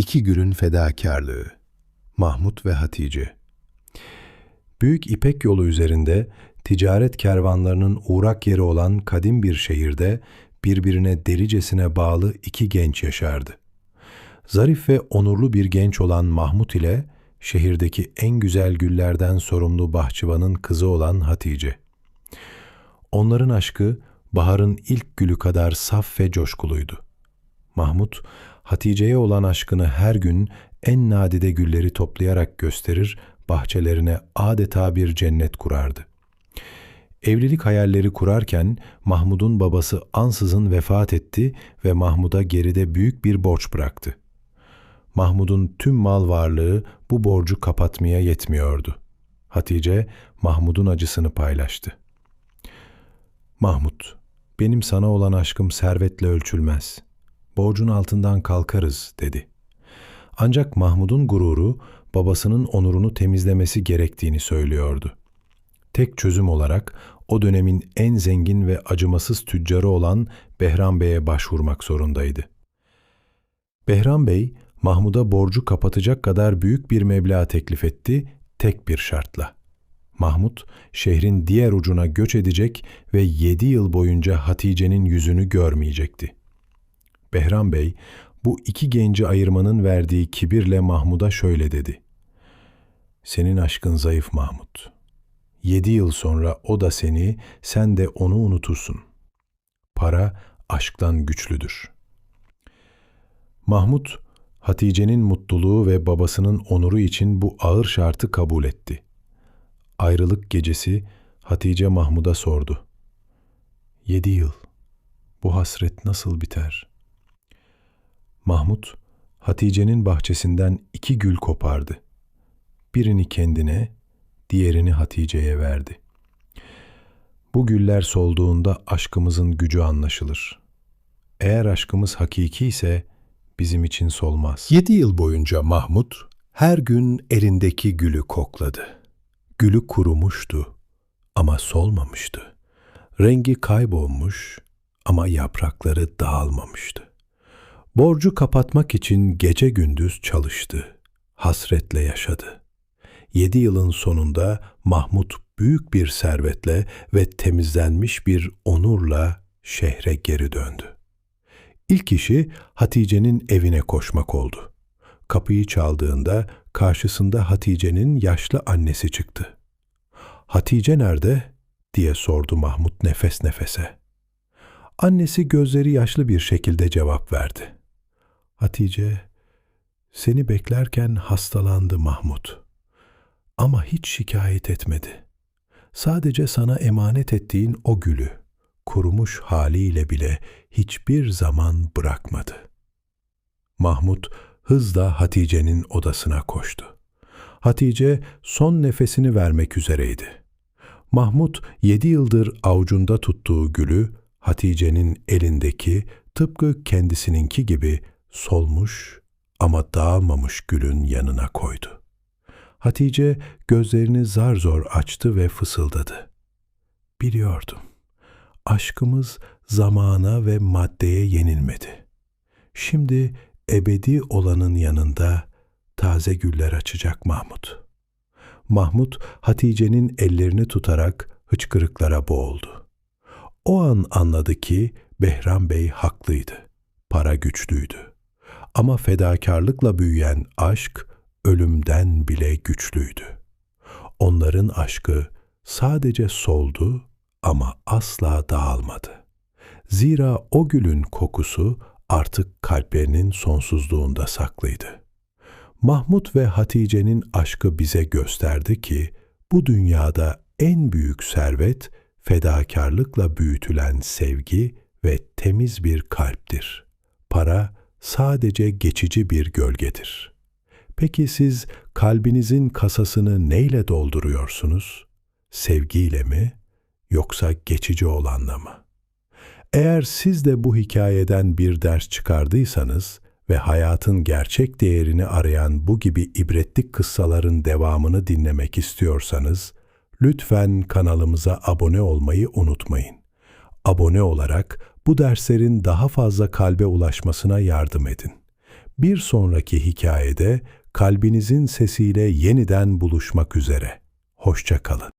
İki Gül'ün Fedakarlığı Mahmut ve Hatice Büyük İpek yolu üzerinde ticaret kervanlarının uğrak yeri olan kadim bir şehirde birbirine delicesine bağlı iki genç yaşardı. Zarif ve onurlu bir genç olan Mahmut ile şehirdeki en güzel güllerden sorumlu bahçıvanın kızı olan Hatice. Onların aşkı baharın ilk gülü kadar saf ve coşkuluydu. Mahmut, Hatice'ye olan aşkını her gün en nadide gülleri toplayarak gösterir, bahçelerine adeta bir cennet kurardı. Evlilik hayalleri kurarken Mahmud'un babası ansızın vefat etti ve Mahmud'a geride büyük bir borç bıraktı. Mahmud'un tüm mal varlığı bu borcu kapatmaya yetmiyordu. Hatice Mahmud'un acısını paylaştı. Mahmud, benim sana olan aşkım servetle ölçülmez. Borcun altından kalkarız, dedi. Ancak Mahmud'un gururu, babasının onurunu temizlemesi gerektiğini söylüyordu. Tek çözüm olarak o dönemin en zengin ve acımasız tüccarı olan Behram Bey'e başvurmak zorundaydı. Behram Bey, Mahmud'a borcu kapatacak kadar büyük bir meblağ teklif etti, tek bir şartla. Mahmud, şehrin diğer ucuna göç edecek ve yedi yıl boyunca Hatice'nin yüzünü görmeyecekti. Behram Bey, bu iki genci ayırmanın verdiği kibirle Mahmud'a şöyle dedi. Senin aşkın zayıf Mahmud. Yedi yıl sonra o da seni, sen de onu unutursun. Para aşktan güçlüdür. Mahmud, Hatice'nin mutluluğu ve babasının onuru için bu ağır şartı kabul etti. Ayrılık gecesi Hatice Mahmud'a sordu. Yedi yıl. Bu hasret nasıl biter? Mahmud, Hatice'nin bahçesinden iki gül kopardı. Birini kendine, diğerini Hatice'ye verdi. Bu güller solduğunda aşkımızın gücü anlaşılır. Eğer aşkımız hakiki ise bizim için solmaz. Yedi yıl boyunca Mahmud her gün elindeki gülü kokladı. Gülü kurumuştu ama solmamıştı. Rengi kaybolmuş ama yaprakları dağılmamıştı. Borcu kapatmak için gece gündüz çalıştı. Hasretle yaşadı. Yedi yılın sonunda Mahmut büyük bir servetle ve temizlenmiş bir onurla şehre geri döndü. İlk işi Hatice'nin evine koşmak oldu. Kapıyı çaldığında karşısında Hatice'nin yaşlı annesi çıktı. Hatice nerede? diye sordu Mahmut nefes nefese. Annesi gözleri yaşlı bir şekilde cevap verdi. Hatice, seni beklerken hastalandı Mahmut. Ama hiç şikayet etmedi. Sadece sana emanet ettiğin o gülü, kurumuş haliyle bile hiçbir zaman bırakmadı. Mahmut hızla Hatice'nin odasına koştu. Hatice son nefesini vermek üzereydi. Mahmut yedi yıldır avucunda tuttuğu gülü Hatice'nin elindeki tıpkı kendisininki gibi solmuş ama dağılmamış gülün yanına koydu. Hatice gözlerini zar zor açtı ve fısıldadı. Biliyordum. Aşkımız zamana ve maddeye yenilmedi. Şimdi ebedi olanın yanında taze güller açacak Mahmut. Mahmut Hatice'nin ellerini tutarak hıçkırıklara boğuldu. O an anladı ki Behram Bey haklıydı. Para güçlüydü. Ama fedakarlıkla büyüyen aşk ölümden bile güçlüydü. Onların aşkı sadece soldu ama asla dağılmadı. Zira o gülün kokusu artık kalplerinin sonsuzluğunda saklıydı. Mahmut ve Hatice'nin aşkı bize gösterdi ki bu dünyada en büyük servet fedakarlıkla büyütülen sevgi ve temiz bir kalptir. Para sadece geçici bir gölgedir. Peki siz kalbinizin kasasını neyle dolduruyorsunuz? Sevgiyle mi yoksa geçici olanla mı? Eğer siz de bu hikayeden bir ders çıkardıysanız ve hayatın gerçek değerini arayan bu gibi ibretlik kıssaların devamını dinlemek istiyorsanız, lütfen kanalımıza abone olmayı unutmayın. Abone olarak bu derslerin daha fazla kalbe ulaşmasına yardım edin. Bir sonraki hikayede kalbinizin sesiyle yeniden buluşmak üzere. Hoşça kalın.